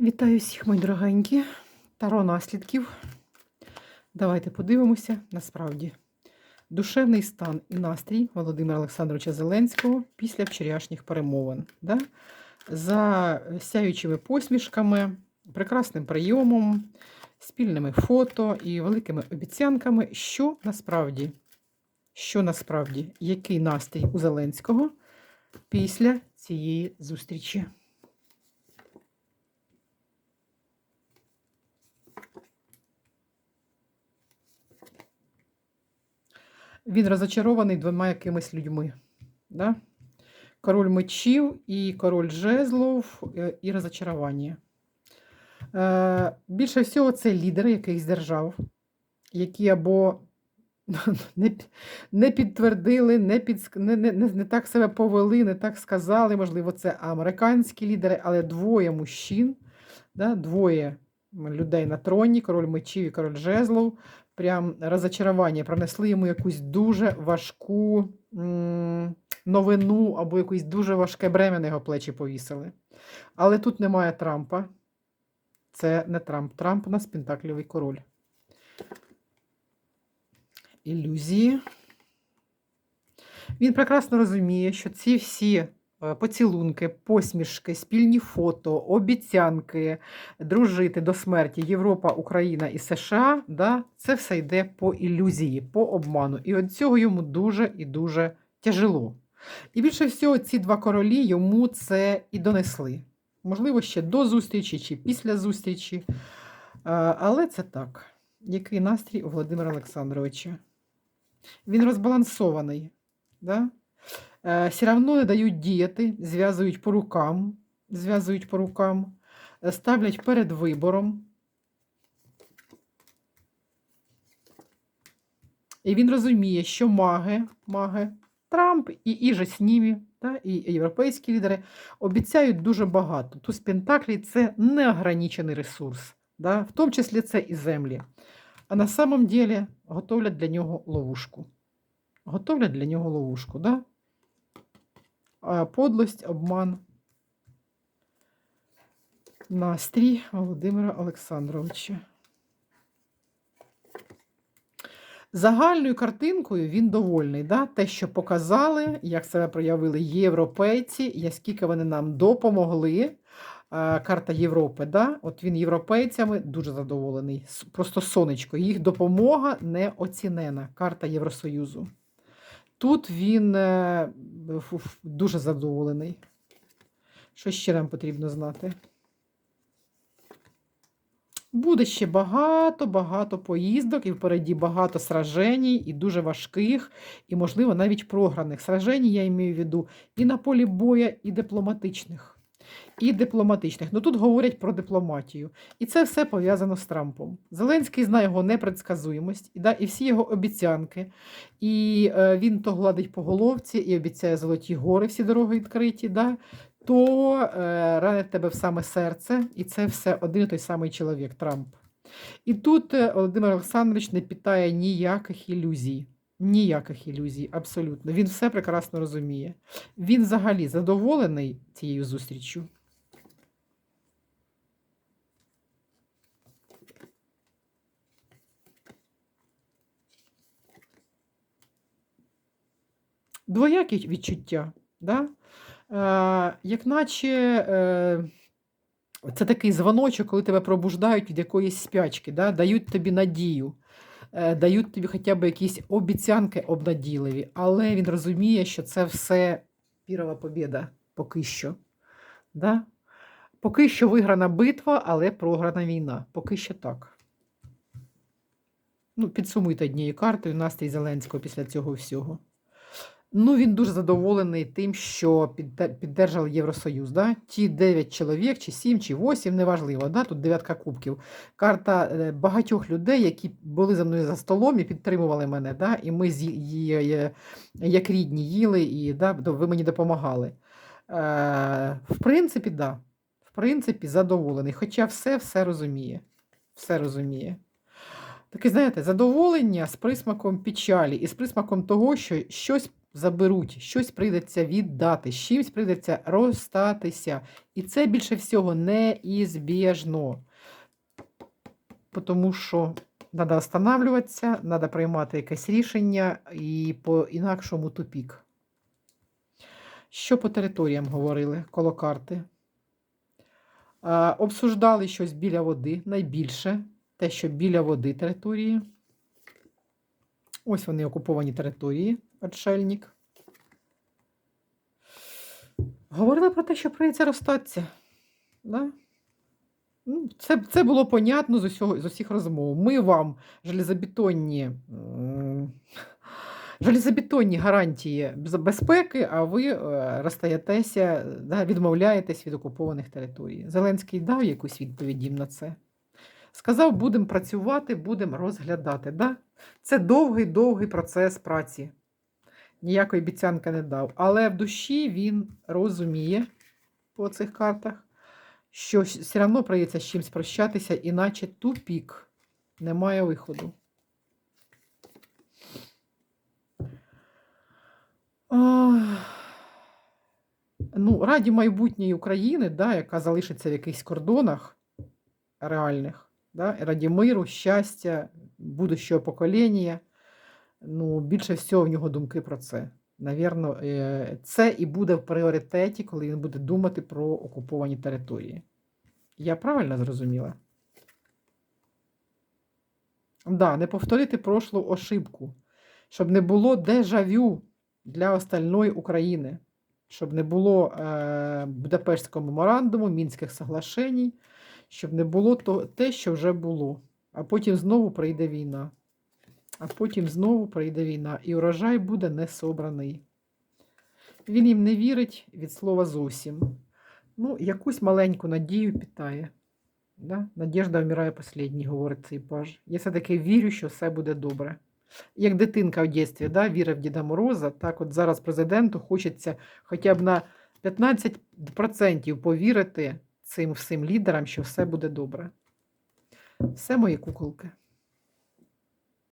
Вітаю всіх, мої дорогенькі. Таро наслідків. Давайте подивимося насправді. Душевний стан і настрій Володимира Олександровича Зеленського після вчорашніх перемовин. Да? За сяючими посмішками, прекрасним прийомом, спільними фото і великими обіцянками, що насправді, що насправді, який настрій у Зеленського після цієї зустрічі. Він розочарований двома якимись людьми. Да? Король мечів і король жезлов е, і розочарування. Е, більше всього, це лідери якихось держав, які або не, підтвердили, не, під, не, не, не так себе повели, не так сказали. Можливо, це американські лідери, але двоє мужчин, да, двоє людей на троні, король мечів і король жезлов, прям розочарування, принесли йому якусь дуже важку новину або якусь дуже важке бремя на його плечі повісили. Але тут немає Трампа. Це не Трамп. Трамп у нас пентаклівий король. Ілюзії. Він прекрасно розуміє, що ці всі поцілунки, посмішки, спільні фото, обіцянки, дружити до смерті Європа, Україна і США, да, це все йде по ілюзії, по обману. І від цього йому дуже і дуже тяжело. І більше всього, ці два королі йому це і донесли. Можливо, ще до зустрічі чи після зустрічі. Але це так. Який настрій у Володимира Олександровича? Він розбалансований. Да? Е, все одно не дають діяти, зв'язують по рукам, зв'язують по рукам, е, ставлять перед вибором. І він розуміє, що маги, маги, Трамп і іже ними, та, і європейські лідери обіцяють дуже багато. Туз Пентаклі це неограничений ресурс, да, в тому числі це і землі. А на самом деле готовлять для нього ловушку. Готовлять для нього ловушку, да? Подлость, обман. Настрій Володимира Олександровича. Загальною картинкою він довольний. Да? Те, що показали, як себе проявили європейці, я скільки вони нам допомогли. Карта Європи, да? от він європейцями дуже задоволений. Просто сонечко. Їх допомога не оцінена. Карта Євросоюзу. Тут він е, дуже задоволений. Що ще нам потрібно знати? Буде ще багато-багато поїздок, і впереді багато сраженій, і дуже важких, і, можливо, навіть програних. Сраженій я маю в виду і на полі боя, і дипломатичних. І дипломатичних. Ну тут говорять про дипломатію. І це все пов'язано з Трампом. Зеленський знає його непредсказуємость, і, да, і всі його обіцянки. І е, він то гладить по головці і обіцяє золоті гори, всі дороги відкриті. Да? то е, ранить тебе в саме серце, і це все один і той самий чоловік Трамп. І тут е, Володимир Олександрович не питає ніяких ілюзій. Ніяких ілюзій, абсолютно. Він все прекрасно розуміє. Він взагалі задоволений цією зустріччю. Двоякі відчуття. Да? Е, як наче е, це такий дзвоночок, коли тебе пробуждають від якоїсь спячки, да? дають тобі надію, дають тобі хоча б якісь обіцянки обнадійливі, але він розуміє, що це все пірова побіда поки що. Да? Поки що виграна битва, але програна війна. Поки що так. Ну, підсумуйте однією картою настрій Зеленського після цього всього. Ну, він дуже задоволений тим, що піддержав Євросоюз. Да? Ті 9 чоловік, чи 7, чи 8, неважливо. Да? Тут дев'ятка кубків. Карта е, багатьох людей, які були за мною за столом і підтримували мене. Да? І ми з е, як рідні їли, і да, ви мені допомагали. Е, в принципі, да. В принципі, задоволений. Хоча все все розуміє. Все розуміє. Таке, знаєте, задоволення з присмаком печалі і з присмаком того, що щось заберуть, щось прийдеться віддати, з чимось прийдеться розстатися. І це більше всього неізбіжно. Тому що треба останавливатися, треба приймати якесь рішення і по-інакшому тупік. Що по територіям говорили коло карти? Обсуждали щось біля води, найбільше те, що біля води території. Ось вони окуповані території, отшельник. Говорили про те, що прийдеться розстатися. Да? Ну, Це, це було понятно з, усього, з усіх розмов. Ми вам железобетонні, железобетонні гарантії безпеки, а ви е, розстаєтеся, да, відмовляєтесь від окупованих територій. Зеленський дав якусь відповідь їм на це. Сказав, будемо працювати, будемо розглядати. Да? Це довгий-довгий процес праці. Ніякої обіцянки не дав. Але в душі він розуміє по цих картах, що все одно прийдеться з чимось прощатися, іначе тупік. Немає виходу. Ну, раді майбутньої України, да, яка залишиться в якихось кордонах реальних, да, раді миру, щастя, будущого покоління. Ну, більше всього в нього думки про це. Навірно, е, це і буде в пріоритеті, коли він буде думати про окуповані території. Я правильно зрозуміла? Да, не повторити прошлу ошибку, щоб не було дежавю для остальної України, щоб не було е, Будапештського меморандуму, Мінських соглашень, щоб не було то, те, що вже було. А потім знову прийде війна. А потім знову прийде війна, і урожай буде не собраний. Він їм не вірить від слова зовсім. Ну, якусь маленьку надію питає. Да? Надіжда вмирає последній, говорить цей паж. Я все-таки вірю, що все буде добре. Як дитинка в дитинстві да, вірив в Діда Мороза, так от зараз президенту хочеться хоча б на 15% повірити цим всім лідерам, що все буде добре. Все мої куколки.